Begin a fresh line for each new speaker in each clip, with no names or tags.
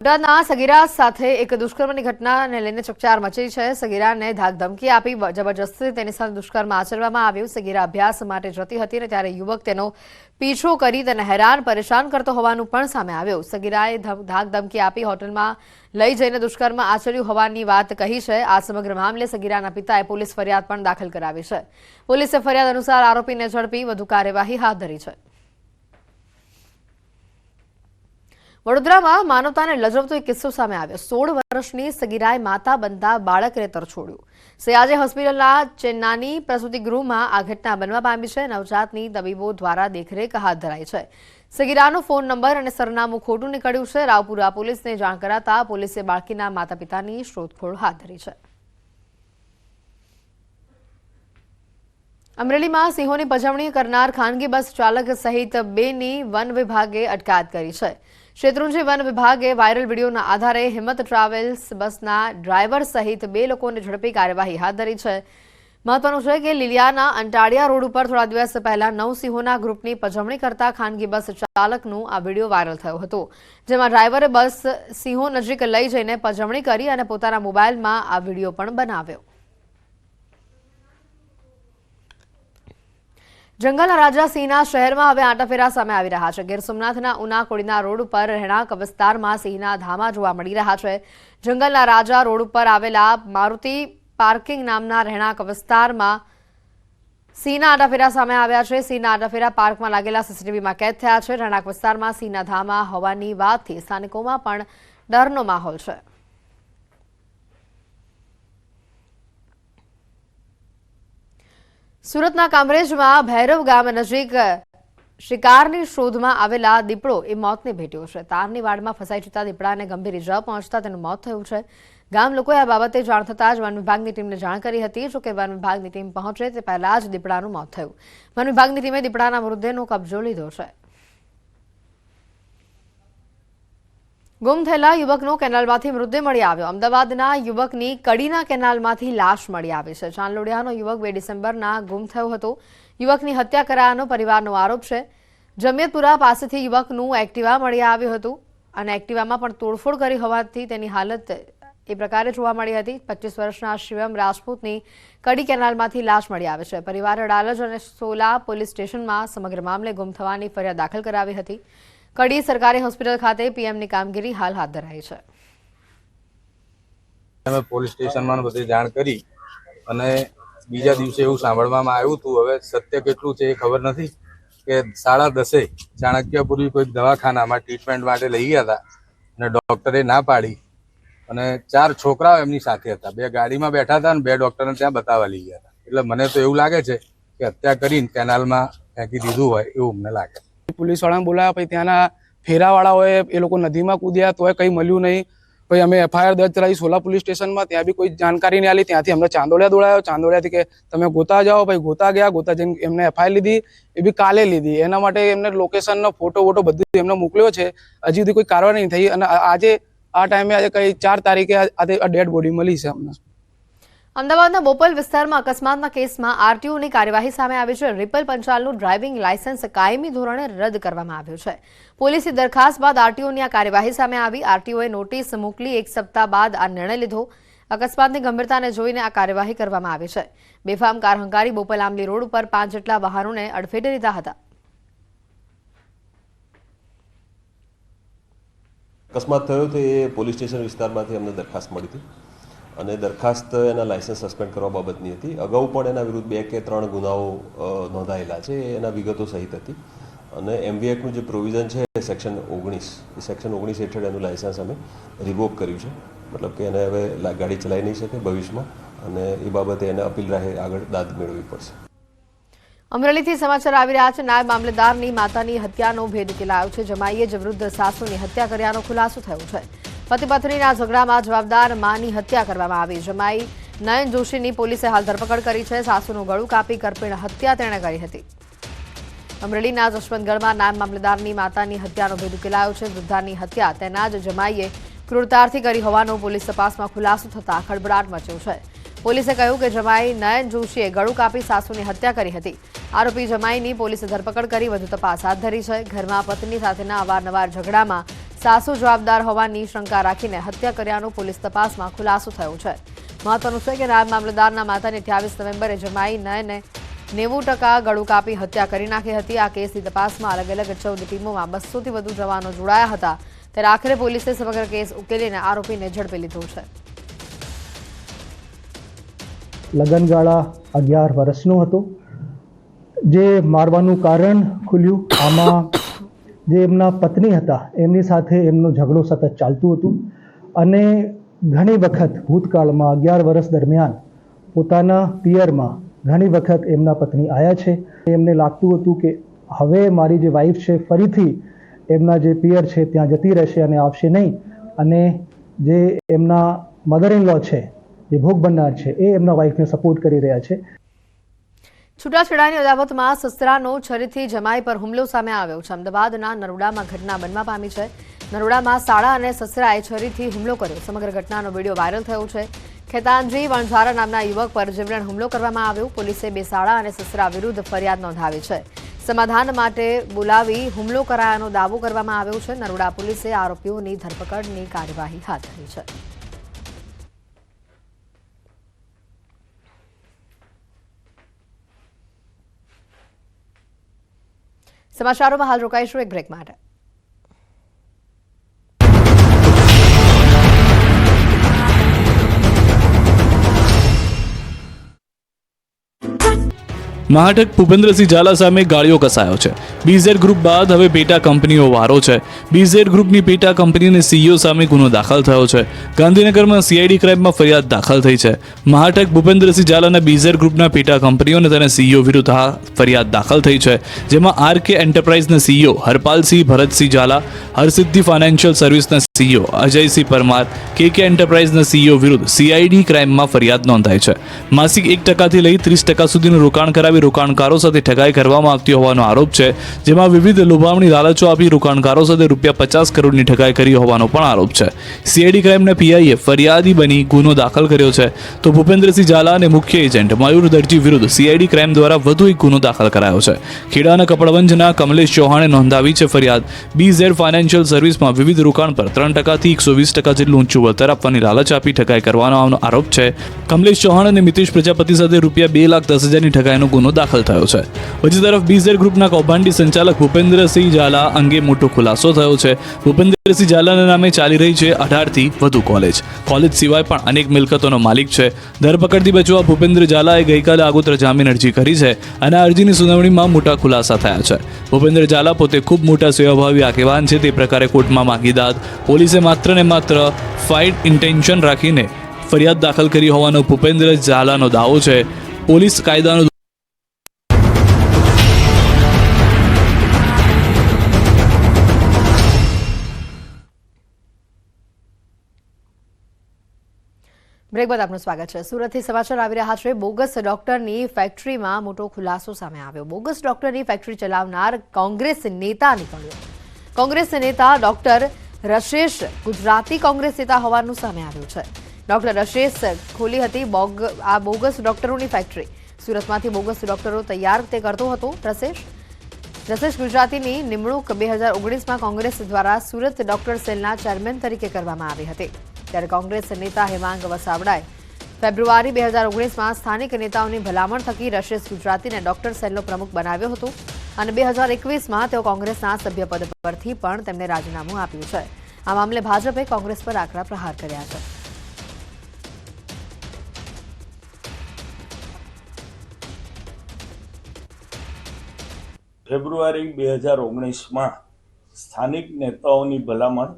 બોટાદના સગીરા સાથે એક દુષ્કર્મની ઘટનાને લઈને ચકચાર મચી છે. સગીરાને ધાકધમકી આપી જબરજસ્તી તેની સાથે દુષ્કર્મ આચરવામાં આવ્યું. સગીરા અભ્યાસ માટે જતી હતી અને ત્યારે યુવક તેનો પીછો કરી તેને હેરાન, પરેશાન કરતો હોવાનું પણ સામે આવ્યું. સગીરાએ ધાકધમકી ધાક ધમકી આપી હોટલમાં લઈ જઈને દુષ્કર્મ આચર્યું હોવાની વાત કહી છે. આ સમગ્ર મામલે સગીરાના પિતાએ પોલીસ ફરિયાદ પણ દાખલ કરાવી છે. પોલીસે ફરિયાદ અનુસાર આરોપીને ઝડપી વધુ કાર્યવાહી હાથ ધરી છે. વડોદરામાં માનવતાને લજવતો એક કિસ્સો સામે આવ્યો. સોળ વર્ષની સગીરાએ માતા બનતા બાળકને તરછોડ્યું. સયાજે હોસ્પિટલના ચેન્નાની પ્રસૂતિ ગૃહમાં આ ઘટના બનવા પામી છે. નવજાતની તબીબો દ્વારા દેખરેખ હાથ ધરાઈ છે. સગીરાનો ફોન નંબર અને સરનામું ખોટું નીકળ્યું છે. રાવપુરા પોલીસને જાણ કરાતા પોલીસે બાળકીના માતા પિતાની શોધખોળ હાથ ધરી છે. અમરેલીમાં સિંહોની પજવણી કરનાર ખાનગી બસ ચાલક સહિત બેની વન વિભાગે અટકાયત કરી છે. શેત્રુંજી વન વિભાગે વાયરલ વિડીયોના આધારે હિંમત ટ્રાવેલ્સ બસના ડ્રાઈવર સહિત બે લોકોને ઝડપી કાર્યવાહી હાથ ધરી છે. મહત્વનું છે કે લીલિયાના અંટાળિયા રોડ ઉપર થોડા દિવસ પહેલા નવ સિંહોના ગ્રુપની પજવણી કરતા ખાનગી બસ ચાલકનું આ વીડિયો વાયરલ થયો હતો. જેમાં ડ્રાઈવરે બસ સિંહો નજીક લઈ જઈને પજવણી કરી અને પોતાના મોબાઈલમાં આ વીડિયો પણ બનાવ્યો. જંગલના રાજા સિંહના શહેરમાં હવે આંટાફેરા સામે આવી રહ્યા છે. ગીર સોમનાથના ઉના કોડીના રોડ ઉપર રહેણાંક વિસ્તારમાં સિંહના ધામા જોવા મળી રહ્યા છે. જંગલના રાજા રોડ ઉપર આવેલા મારુતિ પાર્કિંગ નામના રહેણાંક વિસ્તારમાં સિંહના આંટાફેરા સામે આવ્યા છે. સિંહના આંટાફેરા પાર્કમાં લાગેલા સીસીટીવીમાં કેદ થયા છે. રહેણાંક વિસ્તારમાં સિંહના ધામા હોવાની વાતથી સ્થાનિકોમાં પણ ડરનો માહોલ છે. સુરતના કામરેજમાં ભૈરવ ગામ નજીક શિકારની શોધમાં આવેલા દીપડો એ મોતને ભેટ્યો છે. તારની વાડમાં ફસાઈ જતા દીપડાને ગંભીર ઇજા પહોંચતા તેનું મોત થયું છે. ગામ લોકોએ આ બાબતે જાણ થતાં જ વન વિભાગની ટીમને જાણ કરી હતી. જોકે વન વિભાગની ટીમ પહોંચે તે પહેલા જ દીપડાનું મોત થયું. વન વિભાગની ટીમે દીપડાના મૃતદેહનો કબજો લીધો છે. ગુમ થયેલા યુવકનો કેનાલમાંથી મૃતદેહ મળી આવ્યો. અમદાવાદના યુવકની કડીના કેનાલમાંથી લાશ મળી આવી છે. ચાંદલોડિયાનો યુવક બે ડિસેમ્બરના ગુમ થયો હતો. યુવકની હત્યા કરાયાનો પરિવારનો આરોપ છે. જમિયતપુરા પાસેથી યુવકનું એક્ટિવા મળી આવ્યું હતું અને એક્ટિવામાં પણ તોડફોડ કરી હોવાથી તેની હાલત એ પ્રકારે જોવા મળી હતી. પચીસ વર્ષના શિવમ રાજપૂતની કડી કેનાલમાંથી લાશ મળી આવે છે. પરિવારે અડાલજ અને સોલા પોલીસ સ્ટેશનમાં સમગ્ર મામલે ગુમ થવાની ફરિયાદ દાખલ કરાવી હતી. કડી સરકારી હોસ્પિટલ ખાતે પીએમની કામગીરી હાલ હાથ ધરાઈ છે.
અમે પોલીસ સ્ટેશનમાં બધી જાણ કરી અને બીજા દિવસે એવું સાંભળવામાં આવ્યું હતું. હવે સત્ય કેટલું છે એ ખબર નથી કે સાડા દસે ચાણક્યપુરી કોઈ દવાખાનામાં ટ્રીટમેન્ટ માટે લઈ ગયા હતા અને ડોક્ટરે ના પાડી અને ચાર છોકરાઓ એમની સાથે હતા. બે ગાડીમાં બેઠા હતા અને બે ડૉક્ટરને ત્યાં બતાવવા લઈ ગયા હતા. એટલે મને તો એવું લાગે છે કે હત્યા કરીને કેનાલમાં ફેંકી દીધું હોય એવું અમને લાગે.
પોલીસ વાળાને બોલાવ્યા પછી ત્યાંના ફેરાવાળાઓએ એ લોકો નદીમાં કૂદ્યા, તોય કંઈ મળ્યું નહીં. પછી અમે એફઆઈઆર દર્જ કરાવી સોલા પોલીસ સ્ટેશનમાં, ત્યાં બી કોઈ જાણકારી નહીં આલી. ત્યાંથી અમને ચાંદોડિયા દોડાયો. ચાંદોડિયાથી કે તમે ગોતા જાઓ, પછી ગોતા ગયા, ગોતા જઈને એમને એફઆઈઆર લીધી, એ બી કાલે લીધી. એના માટે એમને લોકેશનનો ફોટો વોટો બધું એમને મોકલ્યો છે. હજી સુધી કોઈ કારવાર નહીં થઈ. અને આજે, આ ટાઈમે આજે કઈ ચાર તારીખે આજે ડેડ બોડી મળી છે અમને.
અમદાવાદના બોપલ વિસ્તારમાં અકસ્માતના કેસમાં આરટીઓની કાર્યવાહી સામે આવી છે. રિપલ પંચાલનું ડ્રાઇવિંગ લાયસન્સ કાયમી ધોરણે રદ કરવામાં આવ્યું છે. પોલીસની દરખાસ્ત બાદ આરટીઓની આ કાર્યવાહી સામે આવી. આરટીઓએ નોટિસ મોકલી એક સપ્તાહ બાદ આ નિર્ણય લીધો. અકસ્માતની ગંભીરતાને જોઈને આ કાર્યવાહી કરવામાં આવી છે. બેફામ કાર હંકારી બોપલ આંબલી રોડ ઉપર પાંચ જેટલા વાહનોને અડફેટે લીધા હતા.
અકસ્માત થયો તો પોલીસ સ્ટેશન વિસ્તારમાંથી અમને દરખાસ્ત મળી હતી. અને દરખાસ્ત એના લાયસન્સ સસ્પેન્ડ કરવા બાબતની હતી. અગાઉ પણ એના વિરુદ્ધ બે કે ત્રણ ગુનાઓ નોંધાયેલા છે. એના વિગતો સહિત હતી. અને એમવી એક્ટનું જે પ્રોવિઝન છે સેક્શન ઓગણીસ, એ સેક્શન ઓગણીસ હેઠળ એનું લાયસન્સ અમે રિવોક કર્યું છે. મતલબ કે એને હવે ગાડી ચલાવી નહીં શકે ભવિષ્યમાં અને એ બાબતે એને અપીલ રાહે આગળ દાદ મેળવવી પડશે.
અમરેલીથી સમાચાર આવી રહ્યા છે. નાયબ મામલેદારની માતાની હત્યાનો ભેદ ઉકેલાયો છે. જમાઈએ જ વૃદ્ધ સાસુની હત્યા કર્યાનો ખુલાસો થયો છે. પતિ પત્નીના ઝઘડામાં જવાબદાર માની હત્યા કરવામાં આવી. જમાઈ નયન જોશીની પોલીસે હાલ ધરપકડ કરી છે. સાસુનું ગળું કાપી કરપીણ હત્યા તેણે કરી હતી. અમરેલીના જશવંતગઢમાં નાયબ મામલેદારની માતાની હત્યાનો ભેદ ઉકેલાયો છે. વૃદ્ધાની હત્યા તેના જ જમાઈએ ક્રૂરતાથી કરી હોવાનો પોલીસ તપાસમાં ખુલાસો થતા ખળભળાટ મચ્યો છે. પોલીસે કહ્યું કે જમાઈ નયન જોશીએ ગળું કાપી સાસુની હત્યા કરી હતી. આરોપી જમાઈની પોલીસે ધરપકડ કરી. વધુ તપાસ હાથ ધરી છે. ઘરમાં પત્ની સાથેના અવારનવાર ઝઘડામાં સાસુ જવાબદાર હોવાની શંકા રાખીને હત્યા કર્યાનો પોલીસ તપાસમાં ખુલાસો થયો છે. મહત્વનું છે કે નાયબ મામલતદારના માતાને અઠ્યાવીસ નવેમ્બરે જમાઈ નયને નેવું ટકા ગળું કાપી હત્યા કરી નાખી હતી. આ કેસની તપાસમાં અલગ અલગ ચૌદ ટીમોમાં બસોથી વધુ જવાનો જોડાયા હતા. ત્યારે આખરે પોલીસે સમગ્ર કેસ ઉકેલીને આરોપીને ઝડપી લીધો છે.
લગનગાળા અગિયાર વર્ષનો હતો. જે મારવાનું કારણ ખુલ્યું, આમાં જે એમના પત્ની હતા, એમની સાથે એમનો ઝઘડો સતત ચાલતું હતું અને ઘણી વખત ભૂતકાળમાં અગિયાર વર્ષ દરમિયાન પોતાના પિયરમાં ઘણી વખત એમના પત્ની આવ્યા છે. એમને લાગતું હતું કે હવે મારી જે વાઈફ છે, ફરીથી એમના જે પિયર છે ત્યાં જતી રહેશે અને આવશે નહીં. અને જે એમના મધર ઇન લો છે, જે ભોગ બનનાર છે, એ એમના વાઈફને સપોર્ટ કરી રહ્યા છે.
છૂટાછેડાની અદાવતમાં સસરાનો છરીથી જમાઈ પર હુમલો સામે આવ્યો છે. અમદાવાદના નરોડામાં ઘટના બનવા પામી છે. નરોડામાં સાળા અને સસરાએ છરીથી હુમલો કર્યો. સમગ્ર ઘટનાનો વીડિયો વાયરલ થયો છે. ખેતાનજી વણઝારા નામના યુવક પર જીવલેણ હુમલો કરવામાં આવ્યો. પોલીસે બે સાળા અને સસરા વિરુદ્ધ ફરિયાદ નોંધાવી છે. સમાધાન માટે બોલાવી હુમલો કરાયાનો દાવો કરવામાં આવ્યો છે. નરોડા પોલીસે આરોપીઓની ધરપકડની કાર્યવાહી હાથ ધરી છે. સમાચારોમાં હાલ રોકાઈશું એક બ્રેક માટે.
મહાટક ભૂપેન્દ્રસિંહ ઝાલા સામે ગાળીઓ કસાયો છે. બીઝેડ ગ્રુપ બાદ હવે પેટા કંપનીઓ વારો છે. બીઝેડ ગ્રુપની પેટા કંપનીને સીઈઓ સામે ગુનો દાખલ થયો છે. ગાંધીનગરમાં સીઆઈડી ક્રાઇમમાં ફરિયાદ દાખલ થઈ છે. મહાટક ભૂપેન્દ્રસિંહ ઝાલાના બીઝેડ ગ્રુપના પેટા કંપનીઓ અને તેના સીઈઓ વિરુદ્ધ આ ફરિયાદ દાખલ થઈ છે. જેમાં આર કે એન્ટરપ્રાઇઝના CEO Harpalsinh, Bharatsinh Zala, Harsiddhi financial સર્વિસના CEO Ajaysinh Parmar K K એન્ટરપ્રાઇઝના CEO વિરુદ્ધ સીઆઈડી ક્રાઇમમાં ફરિયાદ નોંધાઈ છે. માસિક એક ટકાથી લઈ ત્રીસ ટકા સુધીનું રોકાણ કરાવી રોકાણકારો સાથે ઠગાઈ કરવામાં આવતી હોવાનો આરોપ છે, જેમાં વિવિધ લોભામણી લાલચો આપી રોકાણકારો સાથે રૂપિયા પચાસ કરોડની ઠગાઈ કરી હોવાનો પણ આરોપ છે. સીઆઈડી ક્રાઇમના પીઆઈએ ફરિયાદી બની ગુનો દાખલ કર્યો છે. તો ભૂપેન્દ્રસિંહ ઝાલા અને મુખ્ય એજન્ટ મયુર દરજી વિરુદ્ધ સીઆઈડી ક્રાઇમ દ્વારા વધુ એક ગુનો દાખલ કરાયો છે. ખેડાના કપડવંજના કમલેશ ચૌહાણે નોંધાવી છે ફરિયાદ. બી ઝેડ ફાઇનાન્શિયલ સર્વિસમાં વિવિધ રોકાણ પર ત્રણ ટકાથી એકસો વીસ ટકા જેટલું ઊંચું વળતર આપવાની લાલચ આપી ઠગાઈ કરવાનો આરોપ છે. કમલેશ ચૌહાણ અને મિતેશ પ્રજાપતિ સાથે રૂપિયા બે લાખ દસ હજારની ઠગાઈનો ગુનો દાખલ થયો છે. બીજી તરફ બીઝેડ ગ્રુપના કૌભાંડી સંચાલક ભૂપેન્દ્રસિંહ ઝાલા અંગે મોટો ખુલાસો થયો છે. ભૂપેન્દ્રસિંહ ઝાલાના નામે ચાલી રહી છે અઢારથી વધુ કોલેજ કોલેજ સિવાય પણ અનેક મિલકતોનો માલિક છે. ધરપકડથી બચવા ભૂપેન્દ્ર ઝાલાએ ગઈકાલે આગોતરા જામીન અરજી કરી છે અને અરજીની સુનાવણીમાં મોટા ખુલાસા થયા છે. ભૂપેન્દ્ર ઝાલા પોતે ખૂબ મોટા સેવાભાવી આગેવાન છે. તે પ્રકારે કોર્ટમાં માંગી દાદ. પોલીસે માત્ર ને માત્ર ફાઇટ ઇન્ટેન્શન રાખીને ફરિયાદ દાખલ કરી હોવાનો ભૂપેન્દ્ર ઝાલાનો દાવો છે. પોલીસ કાયદાનો
બ્રેક બાદ આપનું સ્વાગત છે. સુરતથી સમાચાર આવી રહ્યા છે. બોગસ ડોક્ટરની ફેક્ટરીમાં મોટો ખુલાસો સામે આવ્યો. બોગસ ડોક્ટરની ફેક્ટરી ચલાવનાર કોંગ્રેસ નેતા નીકળ્યો. કોંગ્રેસ નેતા ડોક્ટર રશેશ ગુજરાતી કોંગ્રેસ નેતા હોવાનું સામે આવ્યું છે. ડોક્ટર રશેશ ખોલી હતી બોગ, આ બોગસ ડોક્ટરોની ફેક્ટરી. સુરતમાંથી બોગસ ડોક્ટરો તૈયાર તે કરતો હતો. રશેશ રશેશ ગુજરાતીની નિમણૂક બે હજાર ઓગણીસમાં કોંગ્રેસ દ્વારા સુરત ડોક્ટર સેલના ચેરમેન તરીકે કરવામાં આવી હતી. ત્યારે કોંગ્રેસ નેતા હેમાંગ વસાવડાએ ફેબ્રુઆરી બે હજાર ઓગણીસમાં સ્થાનિક નેતાઓની ભલામણ થકી રશેશ ગુજરાતીને ડોક્ટર સેલનો પ્રમુખ બનાવ્યો હતો અને બે હજાર એકવીસમાં તેઓ કોંગ્રેસના સભ્યપદ પરથી પણ તેમને રાજીનામું આપ્યું છે. આ મામલે ભાજપે કોંગ્રેસ પર આકરા પ્રહાર કર્યા છે.
ફેબ્રુઆરી બે હજાર ઓગણીસમાં સ્થાનિક નેતાઓની ભલામણ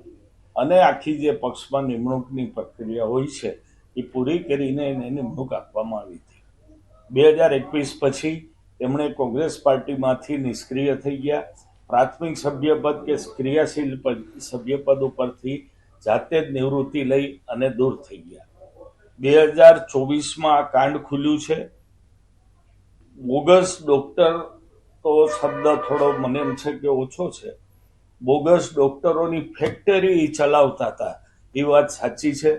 અને આખી જે પક્ષમાં નિમણૂકની પ્રક્રિયા હોય છે, એ પૂરી કરીને એને નિમણૂક આપવામાં આવી હતી. બે હજાર એકવીસ પછી તેમણે કોંગ્રેસ પાર્ટીમાંથી નિષ્ક્રિય થઈ ગયા. પ્રાથમિક સભ્યપદ કે ક્રિયાશીલ પદ- સભ્યપદ ઉપરથી જાતે જ નિવૃત્તિ લઈ અને દૂર થઈ ગયા. બે હજાર ચોવીસમાં આ કાંડ ખુલ્યું છે. બોગસ ડોક્ટર તો શબ્દ થોડો મને એમ છે કે ઓછો છે બોગસ ડોક્ટરોની ફેક્ટરી ચલાવતા હતા. એ વાત સાચી છે.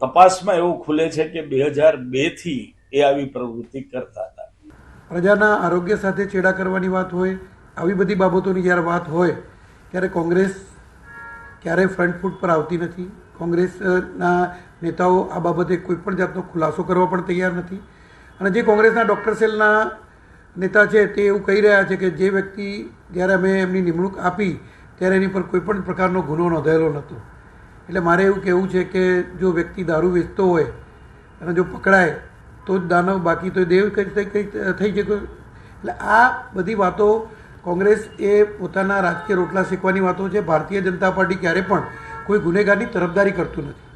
તપાસમાં એવું ખુલે છે કે બે હજાર બેથી એ આવી પ્રવૃત્તિ કરતા હતા.
પ્રજાના આરોગ્ય સાથે ચેડા કરવાની વાત હોય, આવી બધી બાબતોની જ્યારે વાત હોય, ત્યારે કોંગ્રેસ ક્યારેય ફ્રન્ટ ફૂટ પર આવતી નથી. કોંગ્રેસના નેતાઓ આ બાબતે કોઈ પણ જાતનો ખુલાસો કરવા પણ તૈયાર નથી. અને જે કોંગ્રેસના ડૉક્ટર સેલના નેતા છે તે એવું કહી રહ્યા છે કે જે વ્યક્તિ જ્યારે અમે એમની નિમણૂક આપી, ત્યારે એની પર કોઈપણ પ્રકારનો ગુનો નોંધાયેલો નહોતો. એટલે મારે એવું કહેવું છે કે જો વ્યક્તિ દારૂ વેચતો હોય અને જો પકડાય, તો જ દાનવ, બાકી તો દેવ થઈ શકે? એટલે આ બધી વાતો કોંગ્રેસ એ પોતાના રાજકીય રોટલા શેકવાની વાતો છે. ભારતીય જનતા પાર્ટી ક્યારે પણ કોઈ ગુનેગારની તરફદારી કરતું નથી.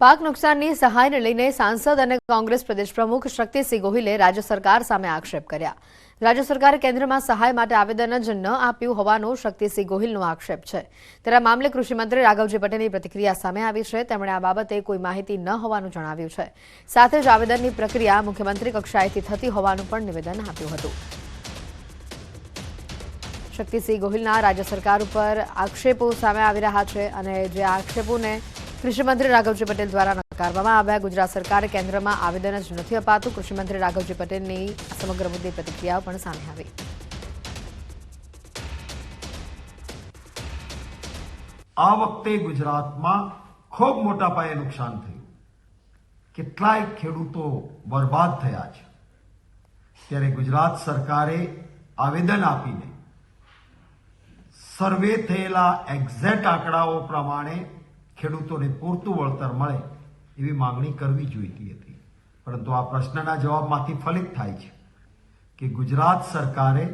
પાક નુકસાનની સહાયને લઈને સાંસદ અને કોંગ્રેસ પ્રદેશ પ્રમુખ શક્તિસિંહ ગોહિલે રાજ્ય સરકાર સામે આક્ષેપ કર્યા. રાજ્ય સરકારે કેન્દ્રમાં સહાય માટે આવેદન જ ન આપ્યું હોવાનો શક્તિસિંહ ગોહિલનો આક્ષેપ છે. ત્યારે મામલે કૃષિમંત્રી રાઘવજી પટેલની પ્રતિક્રિયા સામે આવી છે. તેમણે આ બાબતે કોઈ માહિતી ન હોવાનું જણાવ્યું છે. સાથે જ આવેદનની પ્રક્રિયા મુખ્યમંત્રી કક્ષાએથી થતી હોવાનું પણ નિવેદન આપ્યું હતું. શક્તિસિંહ ગોહિલના રાજ્ય સરકાર ઉપર આક્ષેપો સામે આવી રહ્યા છે અને જે આક્ષેપોને કૃષિમંત્રી રાઘવજી પટેલ દ્વારા નકારવામાં આવ્યા. ગુજરાત સરકારે કેન્દ્રમાં આવેદન જ નથી અપાતું. કૃષિમંત્રી રાઘવજી પટેલની સમગ્ર મુદ્દે પ્રતિક્રિયાઓ પણ સામે આવી.
આ વખતે ગુજરાતમાં ખૂબ મોટા પાયે નુકસાન થયું. કેટલાય ખેડૂતો બરબાદ થયા છે. ત્યારે ગુજરાત સરકારે આવેદન આપીને સર્વે થયેલા એક્ઝેક્ટ આંકડાઓ પ્રમાણે ખેડૂતોને પૂરતું વળતર મળે એવી માંગણી કરવી જોઈતી હતી. પરંતુ આ પ્રશ્નના જવાબમાંથી ફલિત થાય છે કે ગુજરાત સરકારે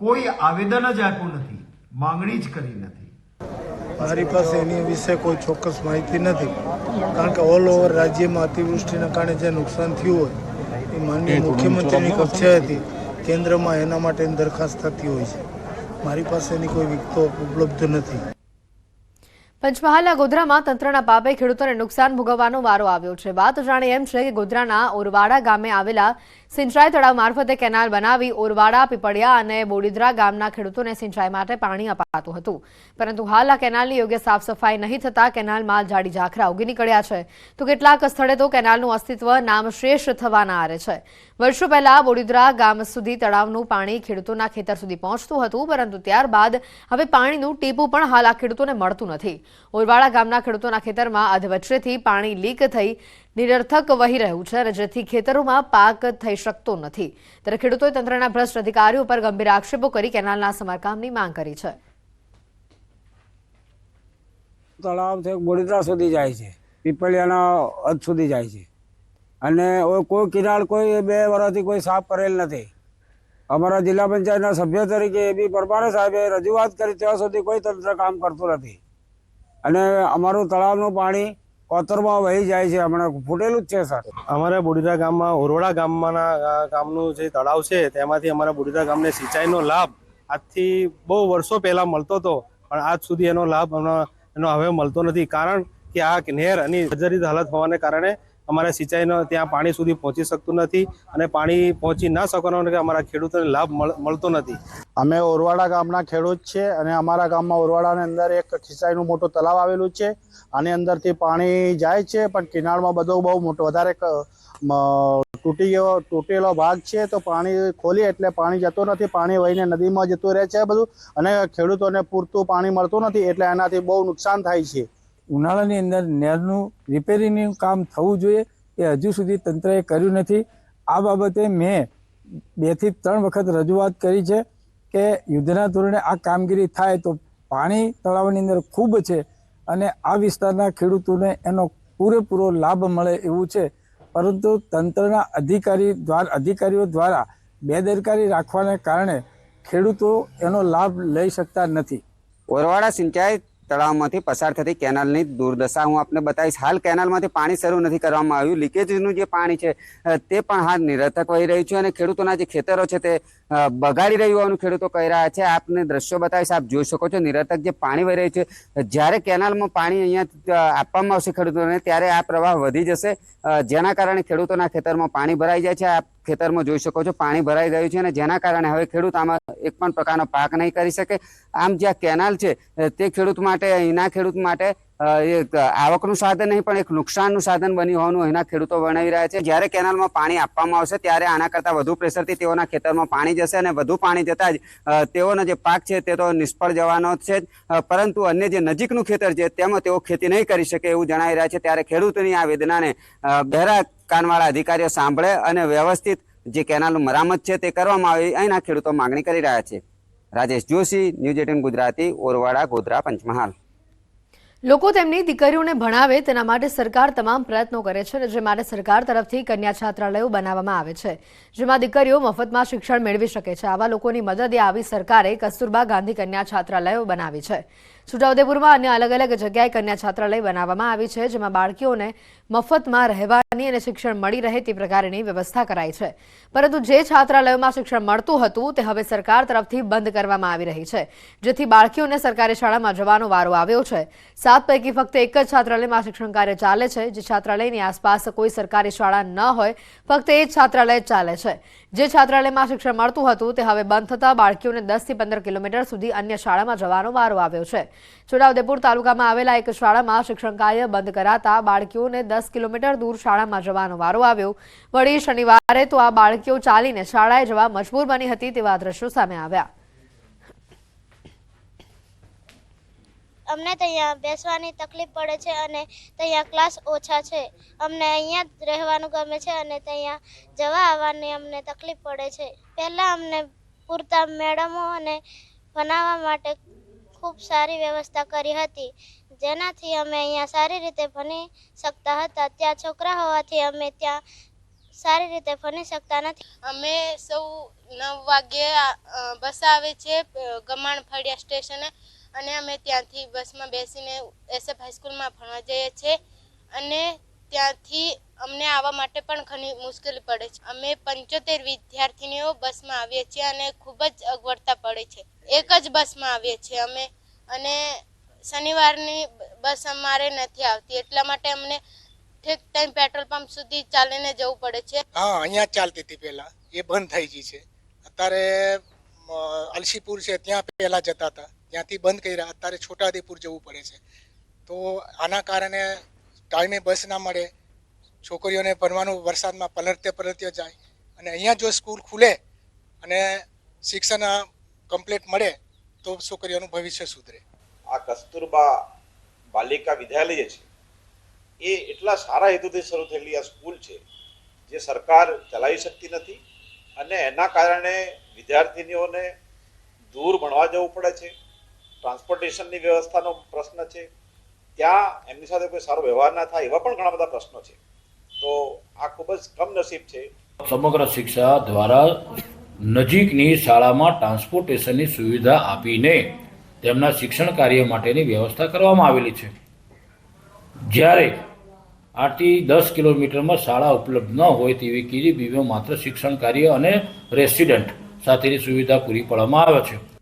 કોઈ આવેદન જ આપ્યું નથી માંગણી જ કરી નથી.
મારી પાસે એની વિશે કોઈ ચોક્કસ માહિતી નથી કારણ કે ઓલ ઓવર રાજ્યમાં અતિવૃષ્ટિના કારણે જે નુકસાન થયું હોય એ માનનીય મુખ્યમંત્રીની હતી. કેન્દ્રમાં એના માટેની દરખાસ્ત થતી હોય છે. મારી પાસે એની કોઈ વિગતો ઉપલબ્ધ નથી.
પંચમહાલના ગોધરામાં તંત્રના પાપે ખેડૂતોને નુકસાન ભોગવવાનો વારો આવ્યો છે. વાત જાણે એમ છે કે ગોધરાના ઓરવાડા ગામે આવેલા સિંચાઈ તળાવ મારફતે કેનાલ બનાવી ઓરવાડા, પીપળિયા અને બોડીદરા ગામના ખેડૂતોને સિંચાઈ માટે પાણી અપાતું હતું. પરંતુ હાલ આ કેનાલની યોગ્ય સાફ સફાઈ નહીં થતાં કેનાલમાં જાડી ઝાખરા ઉગી નીકળ્યા છે. તો કેટલાક સ્થળે તો કેનાલનું અસ્તિત્વ નામશ્રેષ્ઠ થવાના આરે છે. વર્ષો પહેલા બોડીદરા ગામ સુધી તળાવનું પાણી ખેડૂતોના ખેતર સુધી પહોંચતું હતું, પરંતુ ત્યારબાદ હવે પાણીનું ટીપું પણ હાલ આ ખેડૂતોને મળતું નથી. ઓરવાડા ગામના ખેડૂતોના ખેતરમાં અધવચ્ચેથી પાણી લીક થઈ નિરર્થક વહી રહ્યું છે અને જેથી ખેતરોમાં પાક થઈ શકતો નથી. ત્યારે ખેડૂતોએ તંત્રના ભ્રષ્ટ અધિકારીઓ પર ગંભીર આક્ષેપો કરી કેનાલના સમારકામની માંગ કરી છે.
તળાવ છે બોડીદરા સુધી જાય છે. પીપળિયાના હદ સુધી જાય છે. અને કોઈ કિનાર કોઈ બે વર્ષથી કોઈ સાફ કરેલ નથી. અમારા જિલ્લા પંચાયતના સભ્ય તરીકે એ બી પરમાર સાહેબે રજૂઆત કરી, ત્યાં સુધી કોઈ તંત્ર કામ કરતું નથી. અને અમારું તળાવનું પાણી કોતરમાં વહી જાય છે, હમણાં ફૂટેલું જ છે, સર.
અમારા બોડીદા ગામમાં, ઓરોડા ગામમાંના ગામનું જે તળાવ છે, તેમાંથી અમારા બોડીદા ગામને સિંચાઈનો લાભ આજથી બહુ વર્ષો પહેલા મળતો હતો, પણ આજ સુધી એનો લાભ એનો હવે મળતો નથી. કારણ કે આ નહેર અને જર્જરિત હાલત હોવાને કારણે અમારે સિંચાઈનો ત્યાં પાણી સુધી પહોંચી શકતું નથી અને પાણી પહોંચી ના શકવાનો કે અમારા ખેડૂતોને લાભ મળ- મળતો નથી.
અમે ઓરવાડા ગામના ખેડૂત છે અને અમારા ગામમાં ઓરવાડાની અંદર એક સિંચાઈનું મોટું તલાવ આવેલું છે. આની અંદરથી પાણી જાય છે, પણ કિનારમાં બધો બહુ મોટો, વધારે તૂટી ગયો, તૂટેલો ભાગ છે, તો પાણી ખોલી એટલે પાણી જતું નથી, પાણી વહીને નદીમાં જતું રહે છે બધું અને ખેડૂતોને પૂરતું પાણી મળતું નથી એટલે એનાથી બહુ નુકસાન થાય છે.
ઉનાળાની અંદર નહેરનું રિપેરિંગનું કામ થવું જોઈએ એ હજુ સુધી તંત્રએ કર્યું નથી. આ બાબતે મેં બેથી ત્રણ વખત રજૂઆત કરી છે કે યુદ્ધના ધોરણે આ કામગીરી થાય તો પાણી તળાવની અંદર ખૂબ છે અને આ વિસ્તારના ખેડૂતોને એનો પૂરેપૂરો લાભ મળે એવું છે. પરંતુ તંત્રના અધિકારી દ્વારા, અધિકારીઓ દ્વારા બેદરકારી રાખવાને કારણે ખેડૂતો એનો લાભ લઈ શકતા નથી.
વરવાડા સિંચાઈ તળાવમાંથી પસાર થતી કેનાલની દુર્દશા. હું આપને બતાવીશ, હાલ કેનાલમાંથી પાણી શરૂ નથી કરવામાં આવ્યું. લીકેજનું જે પાણી છે તે પણ હાલ નિરર્થક વહી રહ્યું છે અને ખેડૂતોના જે ખેતરો છે તે બગાડી રહ્યું હોવાનું ખેડૂતો કહી રહ્યા છે. આપને દ્રશ્યો બતાવીશ, આપ જોઈ શકો છો નિરર્થક જે પાણી વહી રહ્યું છે. જ્યારે કેનાલમાં પાણી અહીંયા આપવામાં આવશે ખેડૂતોને, ત્યારે આ પ્રવાહ વધી જશે. જેના કારણે ખેડૂતોના ખેતરમાં પાણી ભરાઈ જાય છે. આપ ખેતરમાં જોઈ શકો છો, પાણી ભરાઈ ગયું છે અને જેના કારણે હવે ખેડૂત આમાં એક પણ પ્રકારનો પાક નહીં કરી શકે. આમ જે આ કેનાલ છે, તે ખેડૂત માટે માટે અહીંના ખેડૂત માટે એક આવકનું સાધન નહીં, પણ એક નુકસાનનું સાધન બન્યું હોવાનું અહીંના ખેડૂતો વર્ણવી રહ્યા છે. જ્યારે કેનાલમાં પાણી આપવામાં આવશે, ત્યારે આના કરતાં વધુ પ્રેશરથી તેઓના ખેતરમાં પાણી જશે અને વધુ પાણી જતાં જ તેઓનો જે પાક છે તે તો નિષ્ફળ જવાનો છે. પરંતુ અન્ય જે નજીકનું ખેતર છે, તેમાં તેઓ ખેતી નહીં કરી શકે એવું જણાવી રહ્યા છે. ત્યારે ખેડૂતોની આ વેદનાને બહેરા કાનવાળા અધિકારીઓ સાંભળે અને વ્યવસ્થિત જે કેનાલનું મરામત છે તે કરવામાં આવે અહીંના ખેડૂતો માગણી કરી રહ્યા છે. Rajesh Joshi, news eighteen Gujarati, Orvada, Godhra, Panchmahal.
લોકો તેમની દીકરીઓને ભણાવે તેના માટે સરકાર તમામ પ્રયત્નો કરે છે અને જે માટે સરકાર તરફથી કન્યા છાત્રાલયો બનાવવામાં આવે છે. જેમાં દીકરીઓ મફતમાં શિક્ષણ મેળવી શકે છે. આવા લોકોની મદદે આવી સરકારે કસ્તુરબા ગાંધી કન્યા છાત્રાલયો બનાવી છે. છોટાઉદેપુરમાં અન્ય અલગ અલગ જગ્યાએ કન્યા છાત્રાલય બનાવવામાં આવી છે, જેમાં બાળકીઓને મફતમાં રહેવાની અને શિક્ષણ મળી રહે તે પ્રકારની વ્યવસ્થા કરાઈ છે. પરંતુ જે છાત્રાલયોમાં શિક્ષણ મળતું હતું, તે હવે સરકાર તરફથી બંધ કરવામાં આવી રહી છે, જેથી બાળકીઓને સરકારી શાળામાં જવાનો વારો આવ્યો છે. સાત પૈકી ફક્ત એક જ છાત્રાલયમાં શિક્ષણ કાર્ય ચાલે છે, જે છાત્રાલયની આસપાસ કોઈ સરકારી શાળા ન હોય, ફક્ત એ જ છાત્રાલય ચાલે છે. જે છાત્રાલયમાં શિક્ષણ મળતું હતું તે હવે બંધ થતાં બાળકીઓને દસથી પંદર કિલોમીટર સુધી અન્ય શાળામાં જવાનો વારો આવ્યો છે. છોટાઉદેપુર તાલુકામાં આવેલા એક શાળામાં શિક્ષણ કાર્ય બંધ કરાતા બાળકીઓને દસ કિલોમીટર દૂર શાળામાં જવાનો વારો આવ્યો. વળી શનિવારે તો આ બાળકીઓ ચાલીને શાળાએ જવા મજબૂર બની હતી તેવા દ્રશ્યો સામે આવ્યા.
અમને ત્યાં બેસવાની તકલીફ પડે છે અને ત્યાં ક્લાસ ઓછા છે. અમને અહીંયા રહેવાનું ગમે છે અને ત્યાં જવા આવવાની અમને તકલીફ પડે છે. પહેલાં અમને પૂરતા મેડમો અને ભણાવવા માટે ખૂબ સારી વ્યવસ્થા કરી હતી. જેનાથી અમે અહીંયા સારી રીતે ભણી શકતા હતા. ત્યાં છોકરા હોવાથી અમે ત્યાં સારી રીતે ભણી શકતા નથી.
અમે સૌ નવ વાગ્યે બસ આવે છે ગમાણ ફળિયા સ્ટેશને. અને અમે ત્યાંથી બસમાં બેસીને એસએફ હાઈસ્કૂલમાં ભણવા જઈએ છીએ. અને ત્યાંથી અમને આવવા માટે પણ ઘણી મુશ્કેલી પડે છે. અમે પંચોતેર વિદ્યાર્થીનીઓ બસમાં આવીએ છીએ અને ખૂબ જ અગવડતા પડે છે. એક જ બસમાં આવીએ છીએ અમે. અને શનિવારની બસ અમારે નથી આવતી. એટલા માટે અમને ઠીક ટાઈમ પેટ્રોલ પંપ સુધી ચાલીને જવું પડે છે.
હા, અહીંયા ચાલતી હતી પહેલા. એ બંધ થઈ ગઈ છે. અત્યારે અલસીપુર છે, ત્યાં પહેલા જતા હતા. ત્યાંથી બંધ કર્યા. અત્યારે છોટાઉદેપુર જવું પડે છે. તો આના કારણે ટાઈમે બસ ના મળે. છોકરીઓને ભણવાનું વરસાદમાં પલરતે પલરતે જાય. અને અહીંયા જો સ્કૂલ ખુલે અને શિક્ષણ કમ્પ્લીટ મળે, તો છોકરીઓનું ભવિષ્ય સુધરે.
આ કસ્તુરબા બાલિકા વિદ્યાલય છે, એ એટલા સારા હેતુથી શરૂ થયેલી આ સ્કૂલ છે, જે સરકાર ચલાવી શકતી નથી અને એના કારણે વિદ્યાર્થીનીઓને દૂર ભણવા જવું પડે છે. ટ્રાન્સપોર્ટેશનની વ્યવસ્થાનો પ્રશ્ન છે. ત્યાં એમની સાથે કોઈ સારો વ્યવહાર ના થાય એવા પણ ઘણા બધા પ્રશ્નો છે. તો આ ખૂબ જ કમનસીબ છે.
સમગ્ર શિક્ષા દ્વારા નજીકની શાળામાં ટ્રાન્સપોર્ટેશનની સુવિધા આપીને તેમના શિક્ષણ કાર્ય માટેની વ્યવસ્થા કરવામાં આવેલી છે. જ્યારે આઠથી દસ કિલોમીટરમાં શાળા ઉપલબ્ધ ન હોય તેવી કેજીબીમાં માત્ર શિક્ષણ કાર્ય અને રેસિડન્ટ સાથેની સુવિધા પૂરી પાડવામાં આવે છે.